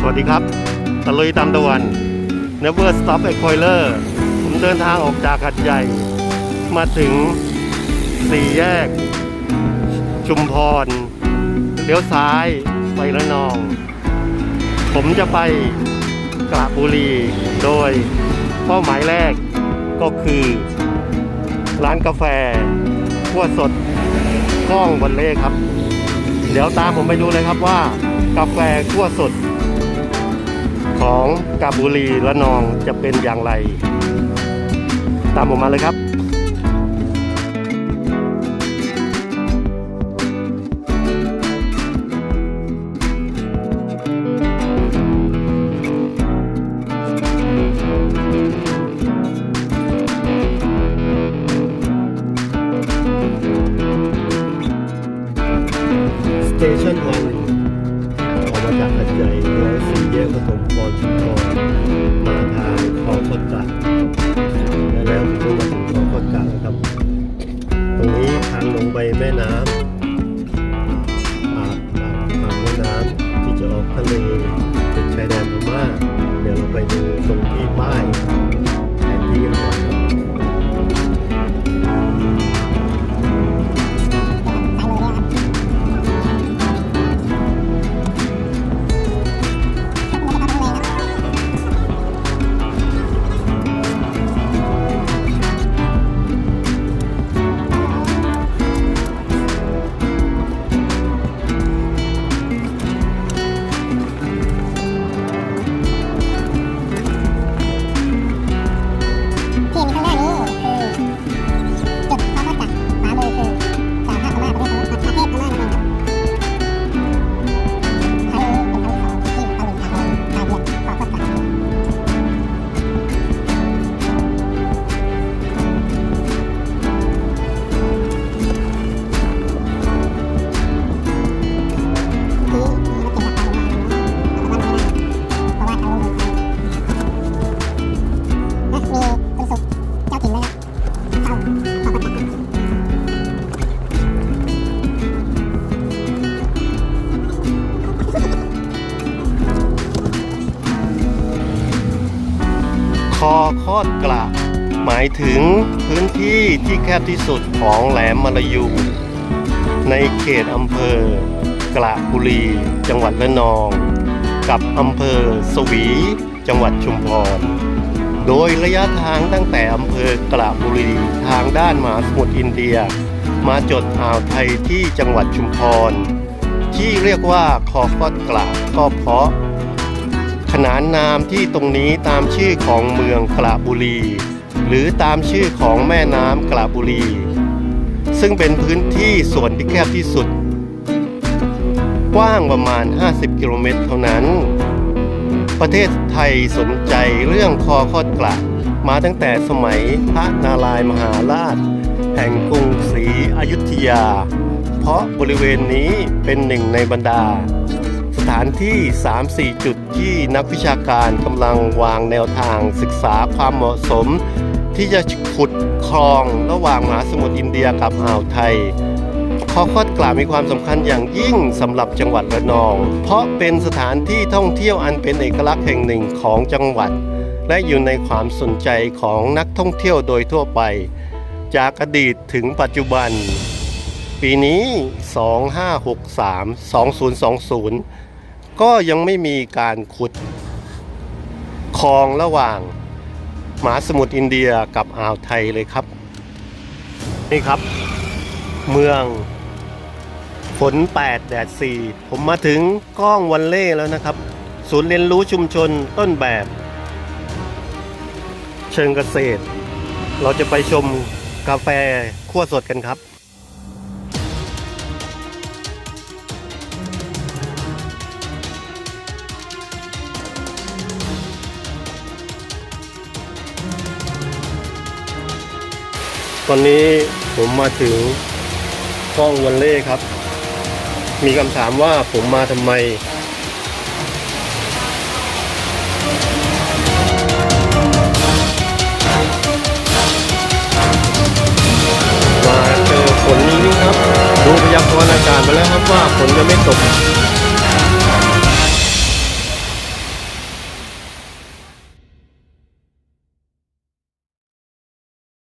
สวัสดีครับ ตะลุยตามตะวัน Never Stop a Coiler ผมเดินทางออกจากหัดใหญ่ มาถึงสี่แยก ชุมพร เลี้ยวซ้ายไประนอง ผมจะไปกระบุรี โดยเป้าหมายแรกก็คือ ร้านกาแฟขั้วสดก้องวันเล่ครับ เดี๋ยวตามผมไปดูเลยครับว่า กาแฟขั้วสด ของกาบุรีและนองจะเป็นอย่างไร ตามผมมาเลยครับสเตชันวันออกมาจากหัดใหญ่แล้วสี่แยกปฐม พรชุมพรมาทางคลองคดกะแล้วผมก็มาถึงคลองคดกะนะครับ ตรงนี้ทางลงไปแม่น้ำปากปากปากแม่น้ำที่จะออกทะเลเป็นชายแดนพม่าเดี๋ยวเราไปดูตรงที่ป้าย คอคอดกระหมายถึงพื้นที่ที่แคบที่สุดของแหลมมลายู ในเขตอำเภอกระบุรี จังหวัดระนอง กับอำเภอสวี จังหวัดชุมพร โดยระยะทางตั้งแต่อำเภอกระบุรีทางด้านมหาสมุทรอินเดีย มาจดอ่าวไทยที่จังหวัดชุมพร ที่เรียกว่าคอคอดกระก็เพราะ ขนานนามที่ตรงนี้ตามชื่อของเมืองกระบุรี หรือตามชื่อของแม่น้ำกระบุรี ซึ่งเป็นพื้นที่ส่วนที่แคบที่สุด กว้างประมาณ 50 กิโลเมตรเท่านั้น ประเทศไทยสนใจเรื่องคอคอดกระมาตั้งแต่สมัยพระนารายมหาราช แห่งกรุงศรีอยุธยา เพราะบริเวณนี้เป็นหนึ่งในบรรดา สถานที่ 3-4 จุดที่นักวิชาการกำลังวางแนวทางศึกษาความเหมาะสม ที่จะขุดคลองระหว่างมหาสมุทรอินเดียกับอ่าวไทยคอคอดกล่าวมีความสำคัญอย่างยิ่งสำหรับจังหวัดระนอง เพราะเป็นสถานที่ท่องเที่ยวอันเป็นเอกลักษณ์แห่งหนึ่งของจังหวัด และอยู่ในความสนใจของนักท่องเที่ยวโดยทั่วไป จากอดีตถึงปัจจุบัน ปีนี้ 2563 2020 ก็ยังไม่มีการขุดคลองระหว่างมหาสมุทรอินเดียกับอ่าวไทยเลยครับ นี่ครับ เมืองฝน 8 แดด 4 ผมมาถึงก้องวันเล่แล้วนะครับ ศูนย์เรียนรู้ชุมชนต้นแบบ เชิงเกษตร เราจะไปชมกาแฟขั้วสดกันครับ ตอนนี้ผมมาถึงห้องวันเล่ครับ มีคำถามว่าผมมาทำไม มาเจอฝนนี้ครับ ดูพยากรณ์อากาศมาแล้วครับว่าฝนจะไม่ตก